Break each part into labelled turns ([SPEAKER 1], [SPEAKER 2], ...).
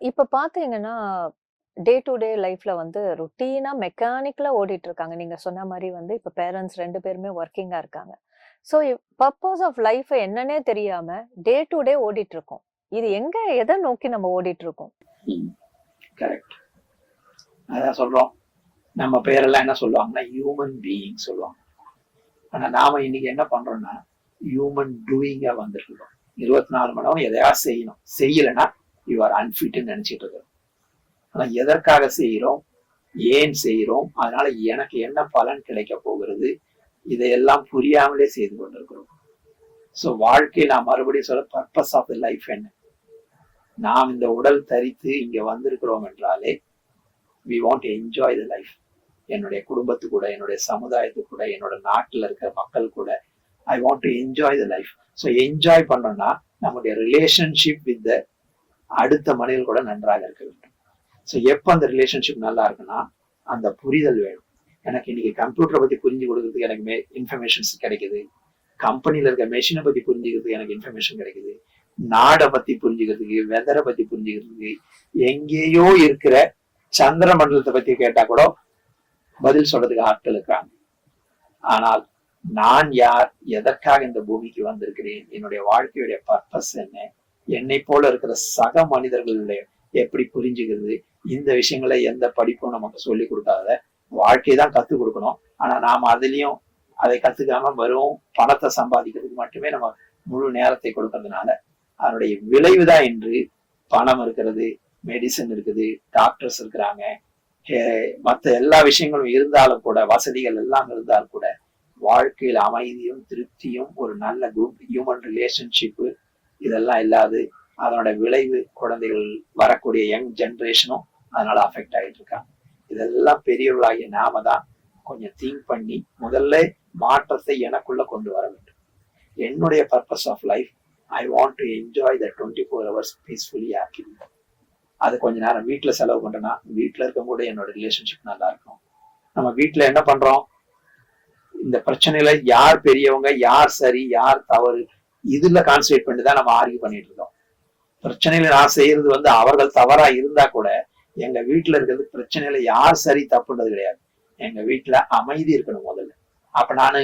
[SPEAKER 1] இப்போ இப்ப பாத்தீங்கன்னா டே டு டே லைஃப்ல வந்து ருட்டீனா மெக்கானிக்கலா ஓடிட்டு இருக்காங்க நீங்க சொன்ன மாதிரி வந்து இப்ப பேரண்ட்ஸ் ரெண்டு பேருமே ஒர்க்கிங்கா இருக்காங்க. ஸோ பர்பஸ் ஆஃப் லைஃப் என்னன்னே தெரியாம டே டு டே ஓடிட்டு இருக்கோம் இது எங்க எதை நோக்கி நம்ம ஓடிட்டு இருக்கோம்
[SPEAKER 2] கரெக்ட் அதான் சொல்றோம். நம்ம பேரெல்லாம் என்ன சொல்லுவாங்கன்னா ஹியூமன் பீயிங் சொல்லுவாங்க. ஆனா நாம இன்னைக்கு என்ன பண்றோம்னா ஹியூமன் டூயிங்கா வந்திருக்கிறோம் இருபத்தி நாலு மணி நேரம் எதையாவது செய்யணும். செய்யலைன்னா யூ ஆர் அன்ஃபிட்னு நினைச்சிட்டு இருக்கிறோம் ஆனா எதற்காக செய்கிறோம் ஏன் செய்கிறோம் அதனால எனக்கு என்ன பலன் கிடைக்க போகிறது? இதையெல்லாம் புரியாமலே செய்து கொண்டிருக்கிறோம். ஸோ வாழ்க்கை நான் மறுபடியும் சொல்ல பர்பஸ் ஆஃப் த லைஃப் என்ன? நாம் இந்த உடல் தரித்து இங்க வந்திருக்கிறோம் என்றாலே we want enjoy the life என்னுடைய குடும்பத்து கூட என்னுடைய சமுதாயத்து கூட என்னோட நாட்டில் இருக்கிற மக்கள் கூட I want to enjoy the life so enjoy பண்ணோம்னா நம்முடைய ரிலேஷன்ஷிப் வித் அடுத்த மனிதர்கள் கூட நன்றாக இருக்க வேண்டும். ஸோ எப்போ அந்த ரிலேஷன்ஷிப் நல்லா இருக்குன்னா அந்த புரிதல் வேணும். எனக்கு இன்னைக்கு கம்ப்யூட்டரை பத்தி புரிஞ்சு கொடுக்கறதுக்கு எனக்கு மே இன்ஃபர்மேஷன்ஸ் கிடைக்குது. கம்பெனியில் இருக்க மெஷினை பத்தி புரிஞ்சுக்கிறதுக்கு எனக்கு இன்ஃபர்மேஷன் கிடைக்குது. நாடை பத்தி புரிஞ்சுக்கிறதுக்கு வெதரை பத்தி புரிஞ்சுக்கிறதுக்கு எங்கேயோ இருக்கிற சந்திர மண்டலத்தை பத்தி கேட்டா கூட பதில் சொல்றதுக்கு ஆட்கள் இருக்காங்க. ஆனால் நான் யார் எதற்காக இந்த பூமிக்கு வந்திருக்கிறேன் என்னுடைய வாழ்க்கையுடைய பர்பஸ் என்ன என்னை போல இருக்கிற சக மனிதர்களுடைய எப்படி புரிஞ்சுக்கிறது இந்த விஷயங்களை எந்த படிப்பும் நமக்கு சொல்லி கொடுக்காத வாழ்க்கையை தான் கத்துக் கொடுக்கணும். ஆனா நாம அதுலயும் அதை கத்துக்காம வெறும் பணத்தை சம்பாதிக்கிறதுக்கு மட்டுமே நம்ம முழு நேரத்தை கொடுக்கறதுனால அதனுடைய விளைவுதான் இன்று பணம் இருக்கிறது மெடிசன் இருக்குது டாக்டர்ஸ் இருக்கிறாங்க. மற்ற எல்லா விஷயங்களும் இருந்தாலும் கூட வசதிகள் எல்லாம் இருந்தாலும் கூட வாழ்க்கையில் அமைதியும் திருப்தியும் ஒரு நல்ல குட் ஹியூமன் ரிலேஷன்ஷிப்பு இதெல்லாம் இல்லாது அதனோட விளைவு குழந்தைகள் வரக்கூடிய யங் ஜென்ரேஷனும் அதனால அஃபெக்ட் ஆகிட்டு இருக்காங்க. இதெல்லாம் பெரியவர்களாகிய நாம தான் கொஞ்சம் திங்க் பண்ணி முதல்ல மாற்றத்தை எனக்குள்ள கொண்டு வர வேண்டும். என்னுடைய purpose of life I want to enjoy the twenty four hours peacefully ஆக்கி அது கொஞ்ச நேரம் வீட்டில் செலவு பண்ணுறேன்னா வீட்டில் இருக்க கூட என்னோட ரிலேஷன்ஷிப் நல்லா இருக்கும். நம்ம வீட்டில் என்ன பண்றோம்? இந்த பிரச்சனையில யார் பெரியவங்க யார் சரி யார் தவறு இதுல கான்சன்ட்ரேட் பண்ணி தான் நம்ம ஆர்கியூ பண்ணிட்டு இருக்கோம். பிரச்சனையில நான் செய்யறது வந்து அவர்கள் தவறா இருந்தா கூட எங்க வீட்டுல இருக்கிறது பிரச்சனையில யார் சரி தப்புன்றது கிடையாது. எங்க வீட்டுல அமைதி இருக்கணும் முதல்ல. அப்ப நானு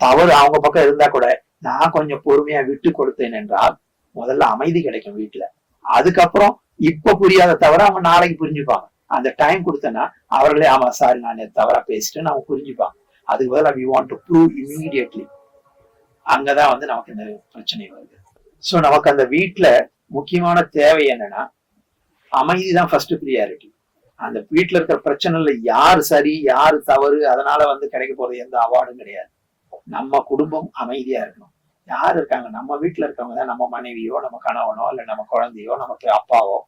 [SPEAKER 2] தவறு அவங்க பக்கம் இருந்தா கூட நான் கொஞ்சம் பொறுமையா விட்டு கொடுத்தேன் என்றால் முதல்ல அமைதி கிடைக்கும் வீட்டுல. அதுக்கப்புறம் இப்ப புரியாத தவிர அவங்க நாளைக்கு புரிஞ்சுப்பாங்க. அந்த டைம் கொடுத்தேன்னா அவர்களே ஆமா சாரி நான் தவறா பேசிட்டேன்னு அவங்க புரிஞ்சுப்பாங்க. அதுக்கு பதிலாக we want to prove immediately அங்கதான் வந்து நமக்கு இந்த பிரச்சனை வருது. ஸோ நமக்கு அந்த வீட்டுல முக்கியமான தேவை என்னன்னா அமைதி தான் ஃபர்ஸ்ட் ப்ரியாரிட்டி அந்த வீட்டுல இருக்கிற பிரச்சனைல யார் சரி யார் தவறு அதனால வந்து கிடைக்க போறது எந்த அவார்டும் கிடையாது. நம்ம குடும்பம் அமைதியா இருக்கணும். யார் இருக்காங்க? நம்ம வீட்டுல இருக்கவங்க தான் நம்ம மனைவியோ நம்ம கணவனோ இல்ல நம்ம குழந்தையோ நமக்கு அப்பாவோ.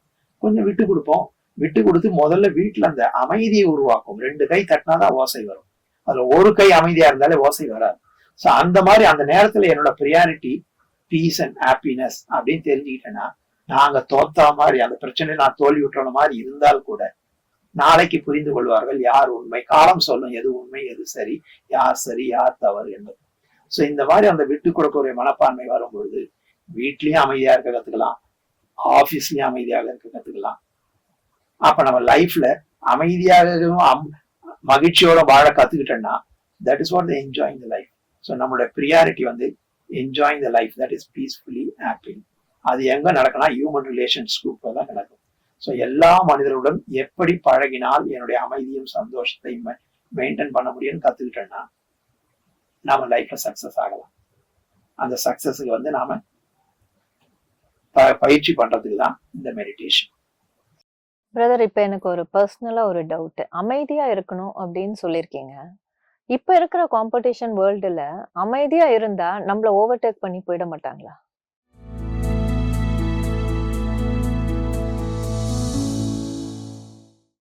[SPEAKER 2] கொஞ்சம் விட்டு கொடுப்போம். விட்டு கொடுத்து முதல்ல வீட்டுல அந்த அமைதியை உருவாக்கும். ரெண்டு கை தட்டினாதான் ஓசை வரும். அதுல ஒரு கை அமைதியா இருந்தாலே ஓசை வராது. ஸோ அந்த மாதிரி அந்த நேரத்துல என்னோட ப்ரியாரிட்டி பீஸ் அண்ட் ஹாப்பினஸ் அப்படின்னு தெரிஞ்சுக்கிட்டேன்னா நாங்க தோத்தா மாதிரி அந்த பிரச்சனையை நான் தோல்வி விட்டுற மாதிரி இருந்தால் கூட நாளைக்கு புரிந்து கொள்வார்கள் யார் உண்மை காலம் சொல்லும் எது உண்மை எது சரி யார் சரி யார் தவறு என்பது. ஸோ இந்த மாதிரி அந்த விட்டு கொடுக்கக்கூடிய மனப்பான்மை வரும் பொழுது வீட்லயும் அமைதியா இருக்க கத்துக்கலாம் ஆபீஸ்லயும் அமைதியாக இருக்க கத்துக்கலாம். அப்ப நம்ம லைஃப்ல அமைதியாகவும் மகிழ்ச்சியோட வாழ கத்துக்கிட்டேன்னா that is what enjoying the life so நம்மளோட ப்ரியாரிட்டி வந்து enjoying the life that is peacefully happy அது எங்க நடக்கும்னா ஹியூமன் ரிலேஷன்ஸ் குரூப்ல தான் நடக்கும். ஸோ எல்லா மனிதர்களுடன் எப்படி பழகினால் என்னுடைய அமைதியும் சந்தோஷத்தையும் மெயின்டைன் பண்ண முடியும்னு கத்துக்கிட்டோம்னா நாம லைஃப்ல சக்சஸ் ஆகலாம். அந்த சக்சஸுக்கு வந்து நாம பயிற்சி பண்றதுக்கு தான் இந்த மெடிடேஷன்
[SPEAKER 1] பிரதர் இப்போ எனக்கு ஒரு பர்சனலாக ஒரு டவுட்டு அமைதியாக இருக்கணும் அப்படின்னு சொல்லியிருக்கீங்க. இப்போ இருக்கிற காம்படிஷன் வேர்ல்டில் அமைதியாக இருந்தால் நம்மளை ஓவர்டேக் பண்ணி போயிட மாட்டாங்களா?